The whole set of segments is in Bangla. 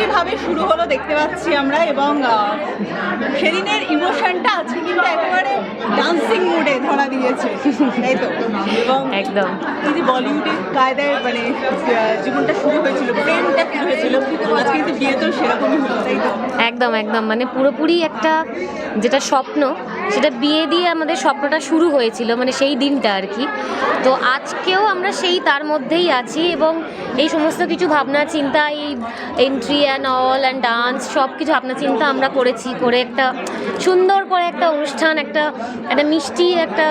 মিষ্টিভাবে শুরু হলো দেখতে পাচ্ছি আমরা এবং আহ, সেদিনের ইমোশনটা আছে কিন্তু একেবারে ডান্সিং মুডে ধরা দিয়েছে। তাই তো। এবং একদম। এই যে বলিউডের কায়দায় মানে জীবনটা শুরু হয়েছিল প্রেমটা একদম একদম। মানে পুরোপুরি একটা যেটা স্বপ্ন, সেটা বিয়ে দিয়ে আমাদের স্বপ্নটা শুরু হয়েছিল মানে সেই দিনটা আর কি। তো আজকেও আমরা সেই তার মধ্যেই আছি এবং এই সমস্ত কিছু ভাবনা, চিন্তা, এই entry and all and dance সব কিছু ভাবনা, চিন্তা আমরা করেছি, করে একটা সুন্দর করে একটা অনুষ্ঠান, একটা একটা মিষ্টি, একটা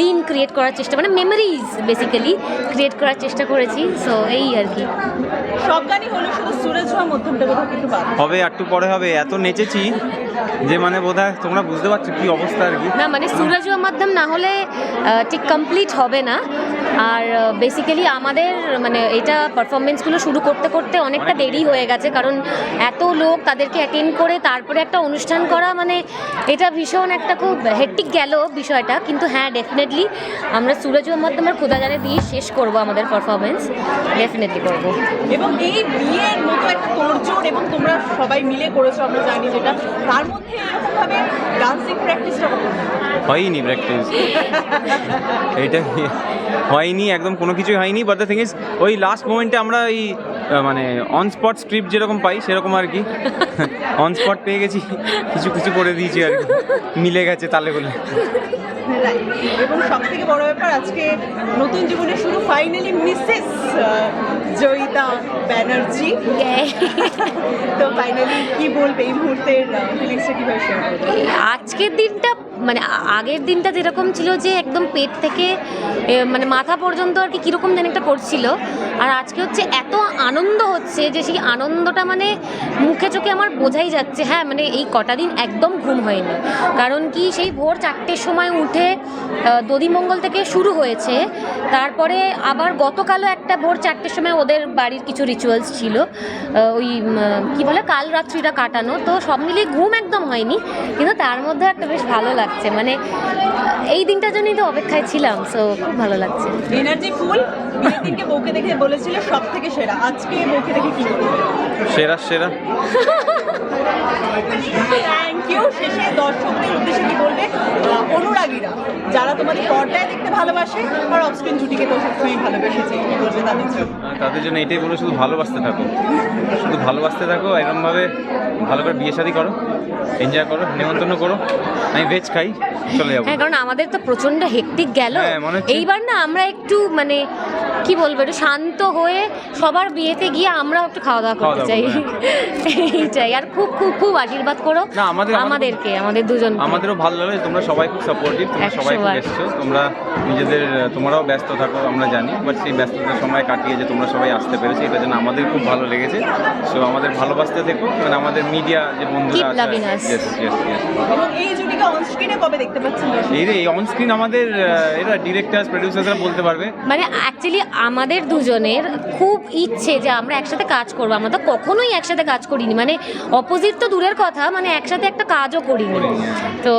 দিন ক্রিয়েট করার চেষ্টা মানে মেমোরিজ বেসিক্যালি ক্রিয়েট করার চেষ্টা করেছি। সো এই আর কি। সব গানই হলো শুধু সুরজ হওয়া মধ্যমটা কোথাও কিন্তু বাদ। হবে একটু পরে হবে এত নেচেছি যে মানে বোধহয় তোমরা বুঝতে পারছ কি অবস্থা আর কি। না মানে সুরজ মাধ্যম না হলে ঠিক কমপ্লিট হবে না। আর বেসিক্যালি আমাদের মানে এটা পারফরমেন্সগুলো শুরু করতে করতে অনেকটা দেরি হয়ে গেছে কারণ এত লোক তাদেরকে অ্যাটেন্ড করে তারপরে একটা অনুষ্ঠান করা মানে এটা ভীষণ একটা খুব হেট্টিক গেল বিষয়টা। কিন্তু হ্যাঁ ডেফিনেটলি আমরা সুরজ মাধ্যমের খোদা জানে দিয়ে শেষ করব আমাদের পারফরমেন্স ডেফিনেটলি করব। এবং এই বিয়ের মতো একটা তোড়জোড় এবং তোমরা সবাই মিলে করেছ, আমরা জানি যেটা। তার মধ্যে এরকমভাবে ডান্সিং প্র্যাকটিসটা হয়নি প্র্যাকটিস এইটা হয়নি, একদম কোনো কিছুই হয়নি বাট দ্য থিং ইজ ওই লাস্ট মোমেন্টে আমরা ওই মানে অন স্পট স্ক্রিপ্ট যেরকম পাই, সেরকম আর কি। অন স্পট পেয়ে গেছি, কিছু কিছু করে দিয়েছি আর মিলে গেছে তালে Right. এবং সব থেকে বড় ব্যাপার আজকে নতুন জীবনে শুরু ফাইনালি মিসেস জয়িতা ব্যানার্জি। তো ফাইনালি কি বলবে এই মুহূর্তের ফিলিংসটা কীভাবে শেয়ার করবে? আজকের দিনটা মানে আগের দিনটা যেরকম ছিল যে একদম পেট থেকে মানে মাথা পর্যন্ত আর কি কীরকম যেন একটা করছিল, আর আজকে হচ্ছে এত আনন্দ হচ্ছে যে সেই আনন্দটা মানে মুখে চোখে আমার বোঝাই যাচ্ছে। হ্যাঁ মানে এই কটা দিন একদম ঘুম হয়নি। কারণ কি সেই ভোর চারটের সময় উঠে দদিমঙ্গল থেকে শুরু হয়েছে। তারপরে আবার গতকালও একটা ভোর চারটের সময় ওদের বাড়ির কিছু রিচুয়ালস ছিল। ওই কি বলে, কাল রাত্রিটা কাটানো। তো সব মিলিয়ে ঘুম একদম হয়নি। কিন্তু তার মধ্যে একটা বেশ ভালো লাগছে। মানে এই দিনটার জন্যই তো অপেক্ষায় ছিলাম সো খুব ভালো লাগছে। এনার্জি ফুল বিয়ের দিনকে বউকে দেখে বলেছিল সব থেকে সেরা। আজকে বউকে দেখে কি বলবে? সেরা সেরা। থ্যাংক ইউ শেষে দর্শকদের উদ্দেশ্যে কি বলবে? অনুরাগীরা যারা তোমাদের পর্দায় দেখতে ভালোবাসে আর অফস্ক্রিন জুটিকে তো সবসময় ভালোবেসেছে কি বলবে তাদের জন্য? তাদের জন্য এটাই বলো শুধু ভালোবাসতে থাকো। শুধু ভালোবাসতে থাকো এরকমভাবে ভালো করে বিয়ে শাদি করো এনজয় করো নেমন্তন্ন করো। আমি ভেজ খাই চলে যাব। হ্যাঁ কারণ আমাদের তো প্রচণ্ড হেক্টিক গেল। হ্যাঁ, এইবার না আমরা একটু মানে কি বলব একটু শান্ত হয়ে সবার বিয়েতে গিয়ে আমরা একটু খাওয়া দাওয়া করতে চাই। এইটাই আর খুব খুব খুব আশীর্বাদ করো আমাদেরকে আমাদের দুজন। আমাদেরও ভালো লাগে তোমরা সবাই খুব সাপোর্টিভ তোমরা সবাই। এসছো। তোমরা নিজেদের তোমরাও ব্যস্ত থাকো আমরা জানি বাট সেই ব্যস্ততার সময় কাটিয়ে যে তোমরা সবাই আসতে পেরেছ এটার জন্য আমাদের খুব ভালো লেগেছে। সো আমাদের ভালোবাসতে থেকো মানে আমাদের মিডিয়া যে বন্ধুরা আছে এই জুটিকে অন কবে দেখতে পাচ্ছেন? এই অনস্ক্রিন আমাদের এরা ডিরেক্টরস প্রডিউসার্সরা বলতে পারবে। মানে অ্যাকচুয়ালি আমাদের দুজনের খুব ইচ্ছে যে আমরা একসাথে কাজ করব। আমরা তো কখনোই একসাথে কাজ করিনি। মানে অপোজিট তো দূরের কথা মানে একসাথে একটা কাজও করিনি। তো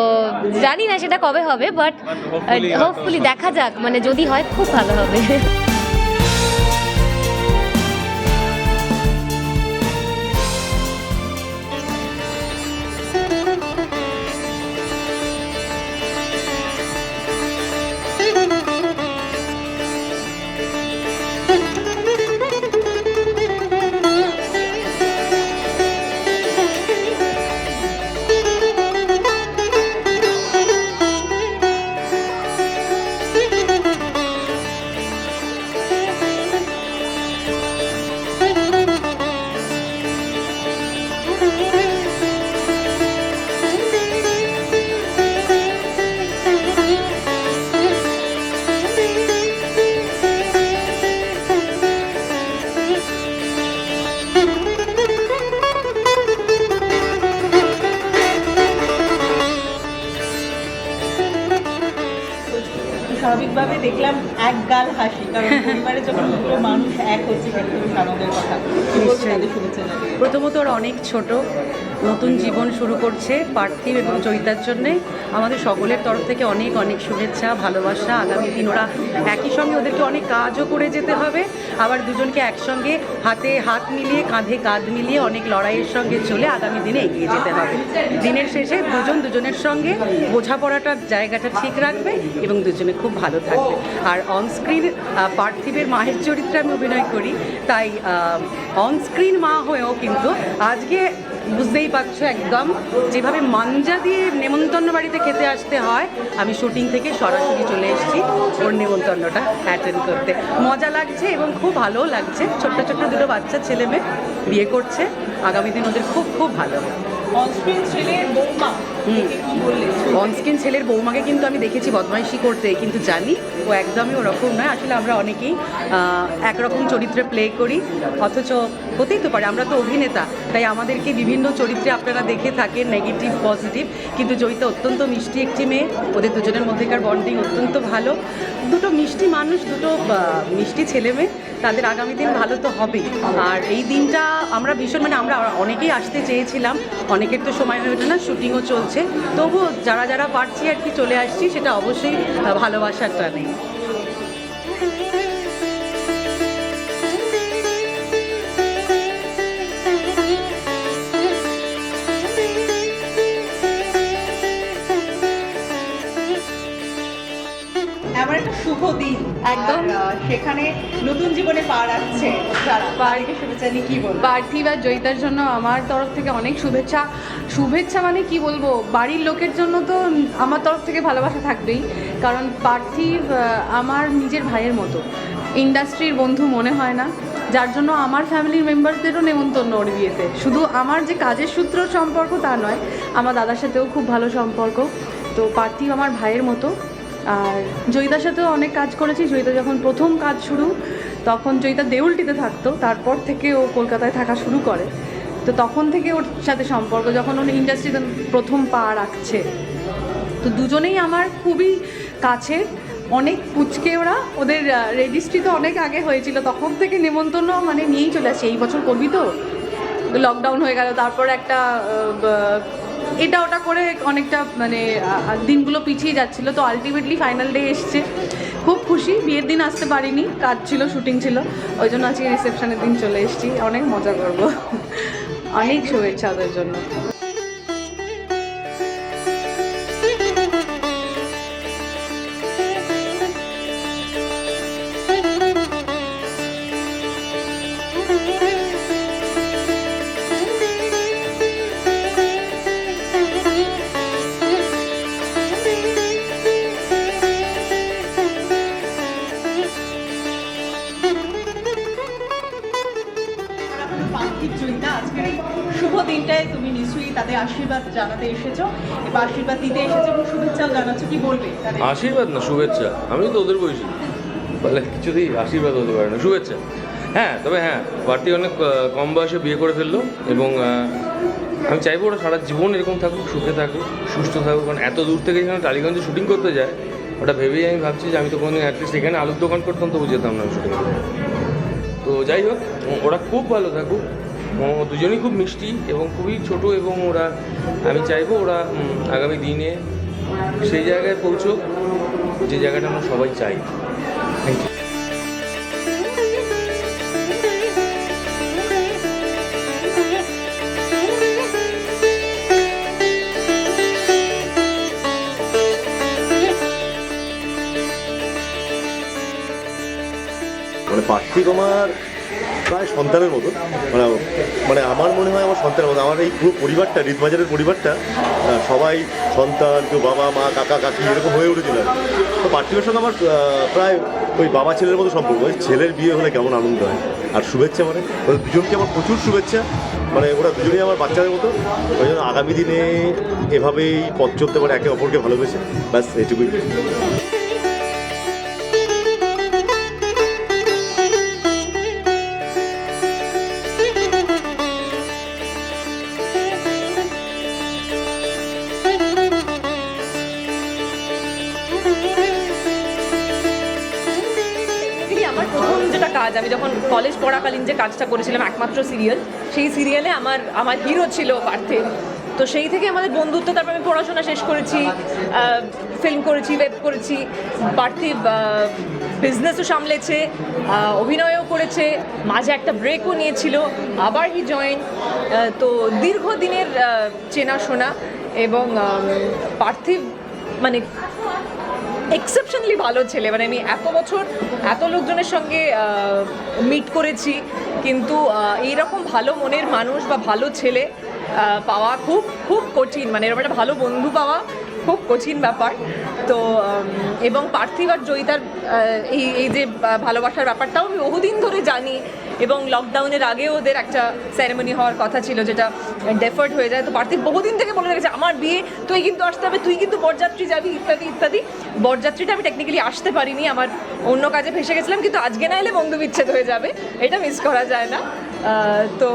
জানি না সেটা কবে হবে বাট hopefully হোপফুলি দেখা যাক। মানে যদি হয় খুব ভালো হবে। স্বাভাবিকভাবে দেখলাম এক গাল হাসি কারণ পরিবারে যখন দুটো মানুষ এক হচ্ছে সেটা খুবই আনন্দের কথা? প্রথমত ওর অনেক ছোট নতুন জীবন শুরু করছে পার্থিব এবং চৈতার জন্যে। আমাদের সকলের তরফ থেকে অনেক অনেক শুভেচ্ছা, ভালোবাসা। আগামী দিন ওরা একই সঙ্গে ওদেরকে অনেক কাজও করে যেতে হবে। আবার দুজনকে একসঙ্গে হাতে হাত মিলিয়ে, কাঁধে কাঁধ মিলিয়ে অনেক লড়াইয়ের সঙ্গে চলে আগামী দিনে এগিয়ে যেতে হবে। দিনের শেষে দুজন দুজনের সঙ্গে বোঝাপড়াটার জায়গাটা ঠিক রাখবে এবং দুজনে খুব ভালো থাকবে। আর অনস্ক্রিন পার্থিবের মায়ের চরিত্রে আমি অভিনয় করি, তাই অনস্ক্রিন মা হয়েও কিন্তু আজকে বুঝতেই পারছ একদম। যেভাবে মাঞ্জা দিয়ে নেমন্তন্ন বাড়িতে খেতে আসতে হয়, আমি শুটিং থেকে সরাসরি চলে এসেছি ওর নেমন্তন্নটা অ্যাটেন্ড করতে। মজা লাগছে এবং খুব ভালো লাগছে। ছোট্ট ছোট্ট দুটো বাচ্চা, ছেলে মেয়ে বিয়ে করছে। আগামী দিন ওদের খুব খুব ভালো হবে। ছেলে, বৌমা। বললেন ছেলের বৌমাকে কিন্তু আমি দেখেছি বদমাইশি করতে, কিন্তু জানি ও একদমই ওরকম নয়। আসলে আমরা অনেকেই একরকম চরিত্রে প্লে করি, অথচ হতেই তো পারে, আমরা তো অভিনেতা, তাই আমাদেরকে বিভিন্ন চরিত্রে আপনারা দেখে থাকেন নেগেটিভ পজিটিভ কিন্তু জয়িতা অত্যন্ত মিষ্টি একটি মেয়ে, ওদের দুজনের মধ্যেকার বন্ডিং অত্যন্ত ভালো। দুটো মিষ্টি মানুষ, দুটো মিষ্টি ছেলে মেয়ে, তাদের আগামী দিন ভালো তো হবেই। আর এই দিনটা আমরা ভীষণ মানে আমরা অনেকেই আসতে চেয়েছিলাম, অনেকের তো সময় হয়ে ওঠে না শুটিংও চলছে। তবুও যারা যারা পারছি আর কি চলে আসছি সেটা অবশ্যই ভালোবাসার টানে। আমার একটা শুভ দিন। একদম। সেখানে নতুন জীবনে পা রাখছে। যারা বাড়িকে শুভেচ্ছা নিয়ে কি বলব? পার্থিব আর জয়িতার জন্য আমার তরফ থেকে অনেক শুভেচ্ছা। শুভেচ্ছা মানে কি বলব? বাড়ির লোকের জন্য তো আমার তরফ থেকে ভালোবাসা থাকবেই। কারণ পার্থিব আমার নিজের ভাইয়ের মতো। ইন্ডাস্ট্রির বন্ধু মনে হয় না। যার জন্য আমার ফ্যামিলির মেম্বারসদেরও নেমন্তন্ন ওর বিয়েতে। শুধু আমার যে কাজের সূত্র সম্পর্ক তা নয়, আমার দাদার সাথেও খুব ভালো সম্পর্ক। তো পার্থিব আমার ভাইয়ের মতো। আর জয়িতার সাথেও অনেক কাজ করেছি। জয়িতা যখন প্রথম কাজ শুরু, তখন জয়িতা দেউলটিতে থাকতো। তারপর থেকে ও কলকাতায় থাকা শুরু করে। তো তখন থেকে ওর সাথে সম্পর্ক, যখন উনি ইন্ডাস্ট্রিতে প্রথম পা রাখছে, তো দুজনেই আমার খুবই কাছের অনেক পুচকে ওরা, ওদের রেজিস্ট্রি তো অনেক আগে হয়েছিল, তখন থেকে নেমন্তন্ন মানে নিয়েই চলে আসছে। এই বছর করবি তো লকডাউন হয়ে গেল, তারপর একটা এটা ওটা করে অনেকটা মানে দিনগুলো পিছিয়ে যাচ্ছিল, তো আলটিমেটলি ফাইনাল ডে এসছে। খুব খুশি, বিয়ের দিন আসতে পারিনি, কাজ ছিল শুটিং ছিল, ওই জন্য আজকে রিসেপশনের দিন চলে এসেছি, অনেক মজা করব। অনেক শুভেচ্ছা ওদের জন্য। আশীর্বাদ জানাতে এসেছ, এবার আশীর্বাদ দিতে এসেছ এবং জানাচ্ছো, কি বলবে আশীর্বাদ না, শুভেচ্ছা। আমি তো ওদের বয়সী বলে কিছুতেই আশীর্বাদ হতে পারে না, শুভেচ্ছা। হ্যাঁ তবে হ্যাঁ পার্টি অনেক কম বয়সে বিয়ে করে ফেলল এবং আমি চাইব ওরা সারা জীবন এরকম থাকুক, সুখে থাকুক, সুস্থ থাকুক, কারণ এত দূর থেকে যেখানে টালিগঞ্জে শুটিং করতে যায়, ওটা ভেবেই আমি ভাবছি যে আমি তো কোনোদিন অ্যাটলিস্ট এখানে আলুর দোকান করতাম, তবু যেতাম না শুটিং তো যাই হোক ওরা খুব ভালো থাকুক। ও দুজনেই খুব মিষ্টি এবং খুবই ছোট এবং ওরা, আমি চাইব ওরা আগামী দিনে সেই জায়গায় পৌঁছোক, যে জায়গাটা আমরা সবাই চাই। থ্যাংক ইউ মানে পার্থিব আমার প্রায় সন্তানের মতো। মানে মানে আমার মনে হয় আমার সন্তানের মতো। আমার এই পুরো পরিবারটা রিতবাজারের পরিবারটা সবাই সন্তান, কেউ বাবা, মা, কাকা, কাকি এরকম হয়ে উঠেছিল তো পার্থিবের সঙ্গে আমার প্রায় ওই বাবা ছেলের মতো সম্পর্ক। ওই ছেলের বিয়ে হলে কেমন আনন্দ হয়? আর শুভেচ্ছা মানে? ওদের দুজনকে আমার প্রচুর শুভেচ্ছা। মানে ওরা দুজনেই আমার বাচ্চাদের মতো। ওই জন্য আগামী দিনে এভাবেই পথ চলতে পারে, একে অপরকে ভালোবেসে। ব্যাস, এইটুকুই। কলেজ পড়াকালীন যে কাজটা করেছিলাম, একমাত্র সিরিয়াল সেই সিরিয়ালে আমার আমার হিরো ছিল পার্থে তো সেই থেকে আমাদের বন্ধুত্ব, তারপর আমি পড়াশোনা শেষ করেছি ফিল্ম করেছি ওয়েব করেছি। পার্থিব বিজনেসও সামলেছে অভিনয়ও করেছে, মাঝে একটা ব্রেকও নিয়েছিল, আবার হি জয়েন তো দীর্ঘদিনের চেনাশোনা এবং পার্থিব মানে এক্সেপশনালি ভালো ছেলে। মানে আমি এত বছর এত লোকজনের সঙ্গে মিট করেছি, কিন্তু এইরকম ভালো মনের মানুষ বা ভালো ছেলে পাওয়া খুব খুব কঠিন। মানে এরকম একটা ভালো বন্ধু পাওয়া খুব কঠিন ব্যাপার। তো এবং পার্থিব আর জয়িতার এই এই যে ভালোবাসার ব্যাপারটাও আমি বহুদিন ধরে জানি এবং লকডাউনের আগেও ওদের একটা সেরেমনি হওয়ার কথা ছিল যেটা ডেফার্ড হয়ে যায়। তো পার্থিব বহুদিন থেকে বলে রেখেছে, আমার বিয়ে, তুই কিন্তু আসতে হবে, তুই কিন্তু বরযাত্রী যাবি, ইত্যাদি ইত্যাদি। বরযাত্রীটা আমি টেকনিক্যালি আসতে পারিনি, আমার অন্য কাজে ফেসে গেছিলাম, কিন্তু আজকে না এলে বন্ধু বিচ্ছেদ হয়ে যাবে, এটা মিস করা যায় না। তো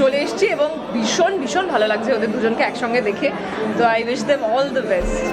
চলে এসছি এবং ভীষণ ভীষণ ভালো লাগছে ওদের দুজনকে একসঙ্গে দেখে। তো I wish them all the best